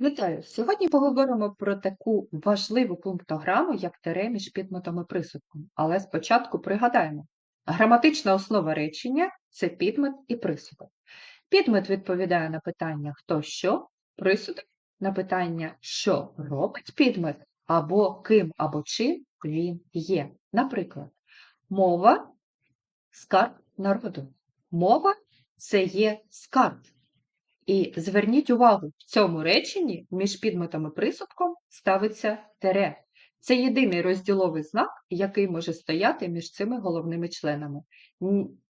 Вітаю! Сьогодні поговоримо про таку важливу пунктограму, як тире між підметом і присудком. Але спочатку пригадаємо, граматична основа речення це підмет і присудок. Підмет відповідає на питання хто що, присудок на питання, що робить підмет, або ким або чим він є. Наприклад, мова скарб народу. Мова це є скарб. І зверніть увагу, в цьому реченні між підметом і присудком ставиться тере. Це єдиний розділовий знак, який може стояти між цими головними членами.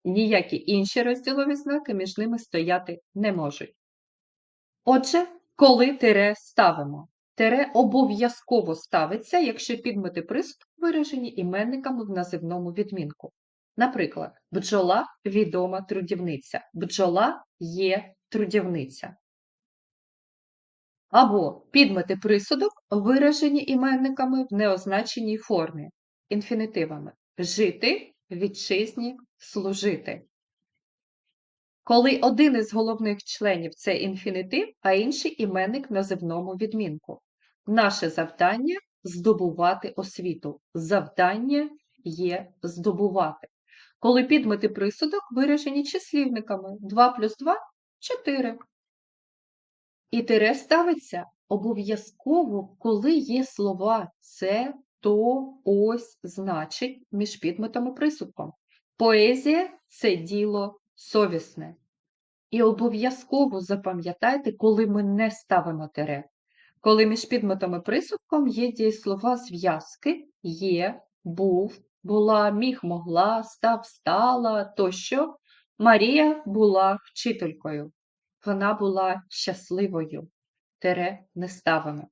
Ніякі інші розділові знаки між ними стояти не можуть. Отже, коли тире ставимо? Тире обов'язково ставиться, якщо підмети присудку виражені іменниками в називному відмінку. Наприклад, бджола відома трудівниця. Бджола є трудівниця. Або підмети присудок виражені іменниками в неозначеній формі, інфінітивами жити, вітчизні, служити. Коли один із головних членів це інфінітив, а інший іменник називному відмінку. Наше завдання здобувати освіту. Завдання є здобувати. Коли підмети присудок виражені числівниками 2 плюс 2 – 4. І тире ставиться обов'язково, коли є слова це, то, ось, значить між підметом і присудком. Поезія це діло совісне. І обов'язково запам'ятайте, коли ми не ставимо тире. Коли між підметом і присудком є дієслова зв'язки є, був, була, міг, могла, став, стала тощо. Марія була вчителькою. Вона була щасливою. Тере не ставимо.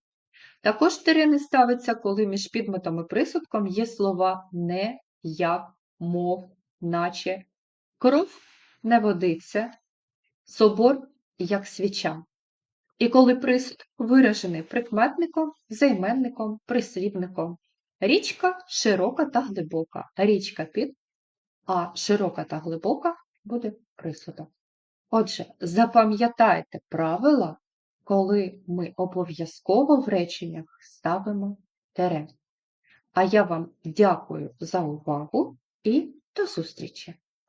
Також тире не ставиться, коли між підметом і присудком є слова не, як, мов, наче. Кров не водиться, собор як свіча. І коли присуд виражений прикметником, займенником, прислівником. Річка широка та глибока. Річка під, а широка та глибока буде присудок. Отже, запам'ятайте правила, коли ми обов'язково в реченнях ставимо тере. А я вам дякую за увагу і до зустрічі!